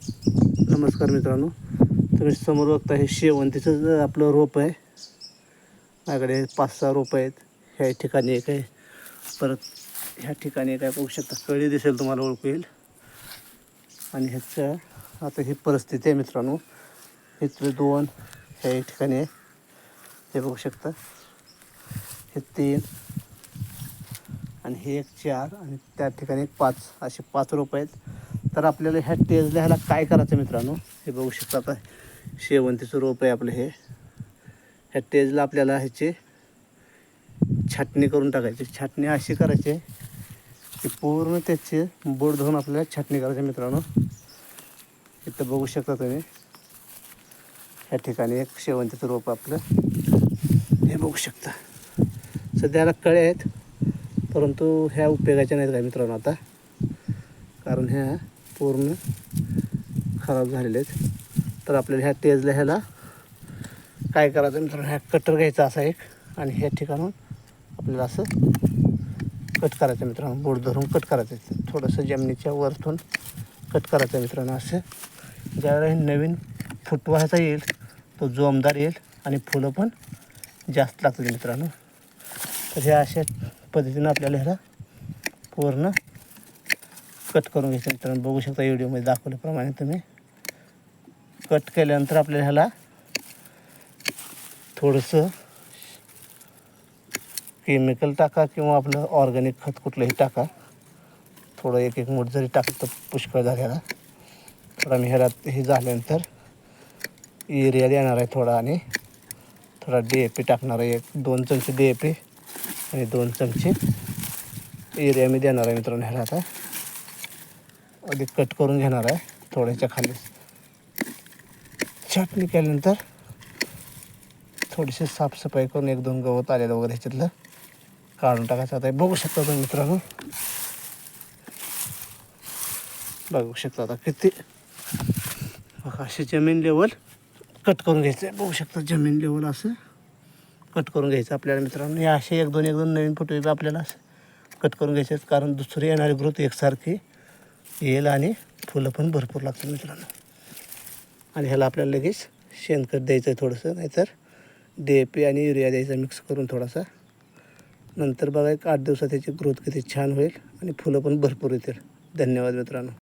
नमस्कार मित्रांनो. तुम्ही समोर बघता हे शेवंतीचं आपलं रोप आहे. माझ्याकडे पाच सहा रोप आहेत. ह्या ठिकाणी एक आहे. परत ह्या ठिकाणी काय बघू शकता कळी दिसेल तुम्हाला ओळखू येईल. आणि ह्याच्या आता ही परिस्थिती आहे मित्रांनो. इथले दोन ह्या एक ठिकाणी आहे. ते बघू शकता. हे तीन आणि हे एक चार आणि त्या ठिकाणी एक पाच. असे पाच रोप आहेत. तर आपल्याला ह्या टेजला ह्याला काय करायचं मित्रांनो? हे बघू शकता आता. शेवंतीचं रोप आहे आपलं हे. ह्या टेजला आपल्याला ह्याची छाटणी करून टाकायची. छाटणी अशी करायची की पूर्ण त्याचे बोट धुवून आपल्याला छाटणी करायची मित्रांनो. इथं बघू शकता तुम्ही. ह्या ठिकाणी एक शेवंतीचं रोप आपलं हे बघू शकता. सध्याला कळे आहेत परंतु ह्या उपयोगाच्या नाहीत काय मित्रांनो आता. कारण ह्या पूर्ण खराब झालेले आहेत. तर आपल्याला ह्या तेजला ह्याला काय करायचं मित्रांनो? ह्या कटर घ्यायचा असा एक आणि ह्या ठिकाणून आपल्याला असं कट करायचं मित्रांनो. बोट धरून कट करायचं थोडंसं जमिनीच्या वरतून कट करायचं मित्रांनो असं. ज्यावेळेला हे नवीन फुटवा ह्याचा येईल तो जोमदार येईल आणि फुलं पण जास्त लागतील मित्रांनो. तर ह्या अशा पद्धतीनं आपल्याला ह्याला पूर्ण कट करून घ्यायचं मित्रांनो. बघू शकता व्हिडिओमध्ये दाखवल्याप्रमाणे तुम्ही. कट केल्यानंतर आपल्याला ह्याला थोडंसं केमिकल टाका किंवा आपलं ऑर्गॅनिक खत कुठलंही टाका. थोडं एक एक मूठ जरी टाकलं तर पुष्कळ झाल्याला थोडा मी ह्याला हे झाल्यानंतर युरिया देणार आहे थोडा आणि थोडा डी ए पी टाकणार आहे. एक दोन चमचे डी ए पी आणि दोन चमचे युरिया मी देणार आहे मित्रांनो ह्याला आता. आधी कट करून घेणार आहे थोड्याच्या खाली. छाटणी केल्यानंतर थोडीशी साफसफाई करून एक दोन गवत आलेलं वगैरे ह्याच्यातलं काढून टाकायचं. आता बघू शकता तुम्ही मित्रांनो. बघू शकता आता किती अशी जमीन लेवल कट करून घ्यायचं आहे. बघू शकता जमीन लेवल असं कट करून घ्यायचं आपल्याला मित्रांनो. हे असे एक दोन एक दोन नवीन फोटो आपल्याला असं कट करून घ्यायचे आहेत. कारण दुसरी येणारी ग्रोथ एकसारखी येईल आणि फुलं पण भरपूर लागतील मित्रांनो. आणि ह्याला आपल्याला लगेच शेणखत द्यायचं आहे थोडंसं नाहीतर डी ए पी आणि युरिया द्यायचा मिक्स करून थोडासा. नंतर बघा एक आठ दिवसात त्याची ग्रोथ किती छान होईल आणि फुलं पण भरपूर येतील. धन्यवाद मित्रांनो.